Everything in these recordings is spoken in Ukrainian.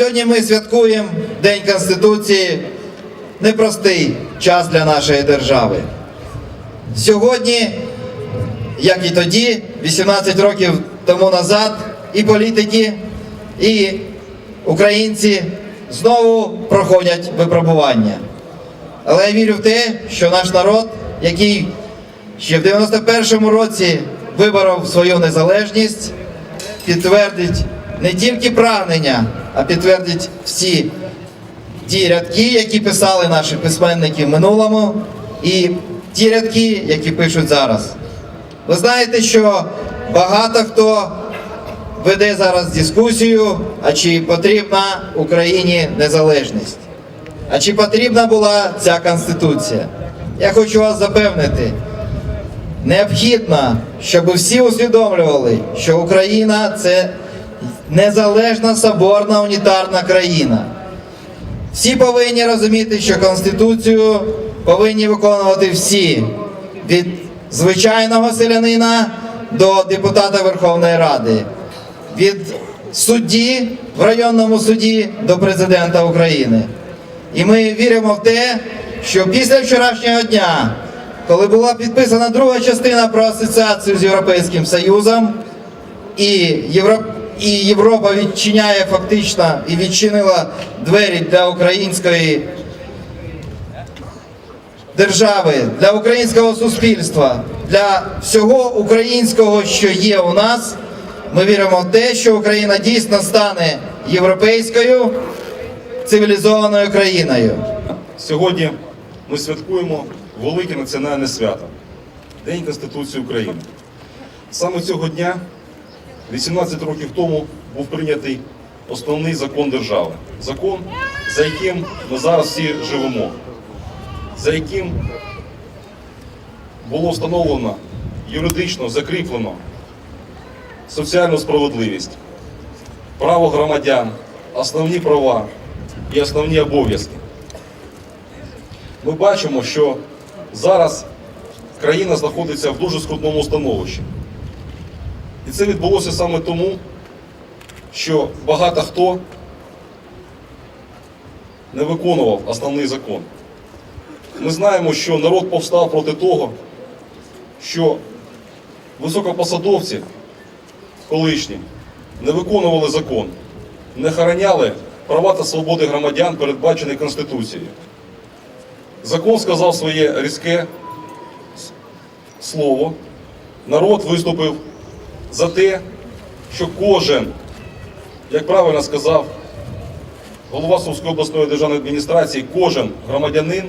Сьогодні ми святкуємо День Конституції. Непростий час для нашої держави. Сьогодні, як і тоді, 18 років тому назад, і політики, і українці знову проходять випробування. Але я вірю в те, що наш народ, який ще в 91-му році виборов свою незалежність, підтвердить не тільки прагнення, а підтвердить всі ті рядки, які писали наші письменники в минулому, і ті рядки, які пишуть зараз. Ви знаєте, що багато хто веде зараз дискусію, а чи потрібна Україні незалежність, а чи потрібна була ця конституція. Я хочу вас запевнити, необхідно, щоб всі усвідомлювали, що Україна це незалежна соборна унітарна країна. Всі повинні розуміти, що Конституцію повинні виконувати всі, від звичайного селянина до депутата Верховної Ради, від судді в районному суді до президента України. І ми віримо в те, що після вчорашнього дня, коли була підписана друга частина про асоціацію з Європейським Союзом, і, Євро... і Європа відчиняє фактично і відчинила двері для української держави, для українського суспільства, для всього українського, що є у нас. Ми віримо в те, що Україна дійсно стане європейською цивілізованою країною. Сьогодні ми святкуємо велике національне свято День Конституції України. Саме цього дня, 18 років тому, був прийнятий основний закон держави. Закон, за яким ми зараз всі живемо, за яким було встановлено юридично закріплено соціальну справедливість, право громадян, основні права і основні обов'язки. Ми бачимо, що зараз країна знаходиться в дуже скрутному становищі. І це відбулося саме тому, що багато хто не виконував основний закон. Ми знаємо, що народ повстав проти того, що високопосадовці колишні не виконували закон, не хороняли права та свободи громадян, передбачені Конституцією. Закон сказав своє різке слово. Народ виступив за те, що кожен, як правильно сказав голова Сумської обласної державної адміністрації, кожен громадянин,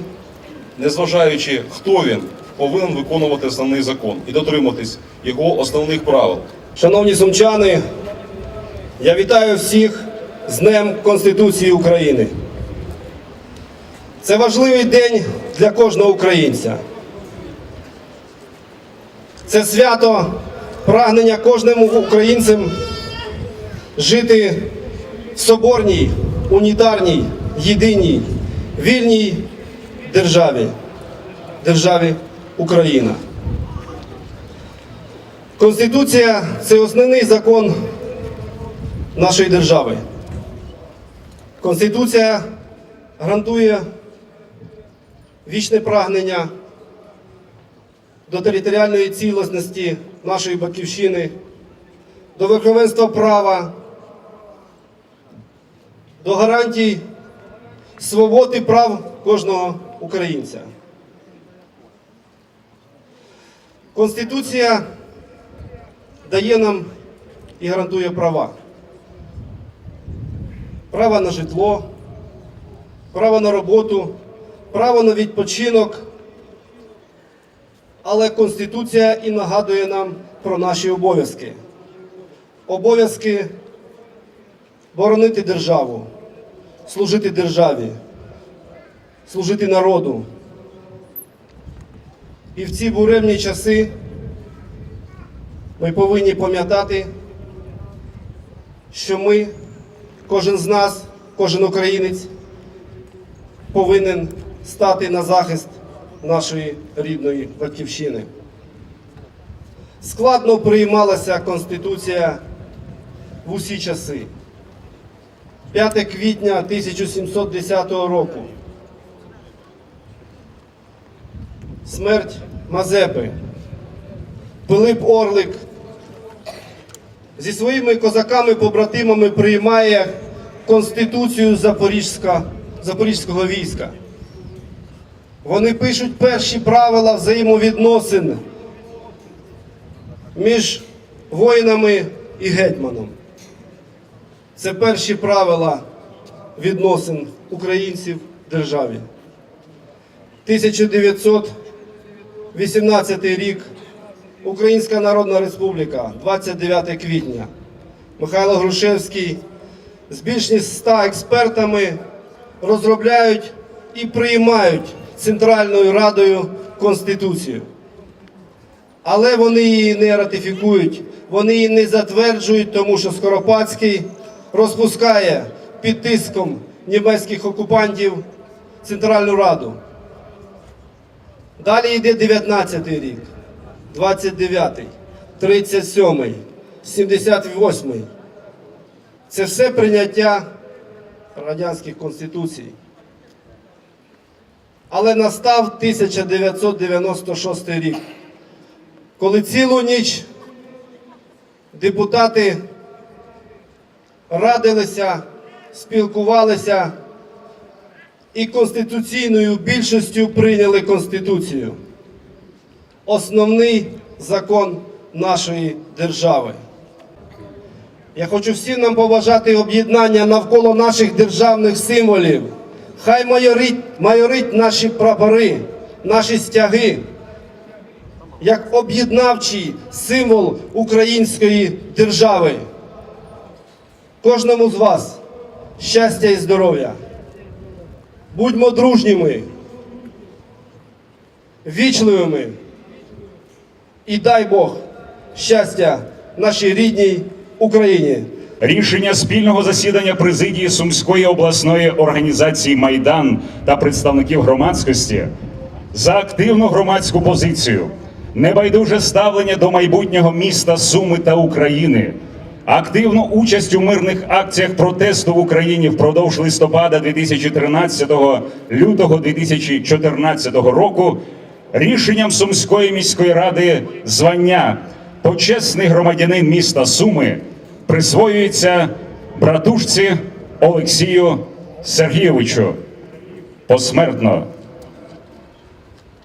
незважаючи хто він, повинен виконувати основний закон і дотримуватись його основних правил. Шановні сумчани, я вітаю всіх з Днем Конституції України. Це важливий день для кожного українця. Це свято прагнення кожному українцем жити в соборній, унітарній, єдиній, вільній державі, державі Україна. Конституція це основний закон нашої держави. Конституція гарантує вічне прагнення до територіальної цілісності нашої батьківщини, до верховенства права до гарантій свободи прав кожного українця. Конституція дає нам і гарантує права. Право на житло, право на роботу, право на відпочинок. Але Конституція і нагадує нам про наші обов'язки. Обов'язки боронити державу, служити державі, служити народу. І в ці буремні часи ми повинні пам'ятати, що ми, кожен з нас, кожен українець, повинен стати на захист нашої рідної батьківщини. Складно приймалася Конституція в усі часи. 5 квітня 1710 року. Смерть Мазепи. Пилип Орлик зі своїми козаками-побратимами приймає Конституцію Запорізька, Запорізького війська. Вони пишуть перші правила взаємовідносин між воїнами і гетьманом. Це перші правила відносин українців в державі. 1918 рік. Українська Народна Республіка, 29 квітня. Михайло Грушевський з більш ніж 100 експертами розробляють і приймають Центральною Радою Конституцію. Але вони її не ратифікують, вони її не затверджують, тому що Скоропадський розпускає під тиском німецьких окупантів Центральну Раду. Далі йде 19-й рік, 29, 37, 78. Це все прийняття радянських конституцій. Але настав 1996 рік, коли цілу ніч депутати радилися, спілкувалися і конституційною більшістю прийняли Конституцію. Основний закон нашої держави. Я хочу всім нам побажати об'єднання навколо наших державних символів. Хай майорить, майорить наші прапори, наші стяги, як об'єднавчий символ української держави. Кожному з вас щастя і здоров'я. Будьмо дружніми, вічливими і дай Бог щастя нашій рідній Україні. Рішення спільного засідання президії Сумської обласної організації Майдан та представників громадськості за активну громадську позицію, небайдуже ставлення до майбутнього міста Суми та України, активну участь у мирних акціях протесту в Україні впродовж листопада 2013 лютого 2014 року. Рішенням Сумської міської ради звання почесний громадянин міста Суми присвоюється братушці Олексію Сергійовичу посмертно.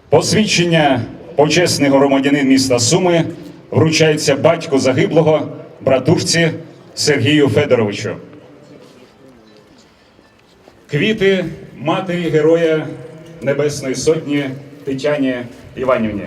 Посвідчення почесний громадянин міста Суми вручається батьку загиблого братушці Сергію Федоровичу. Квіти матері Героя Небесної Сотні Тетяні Іванівні.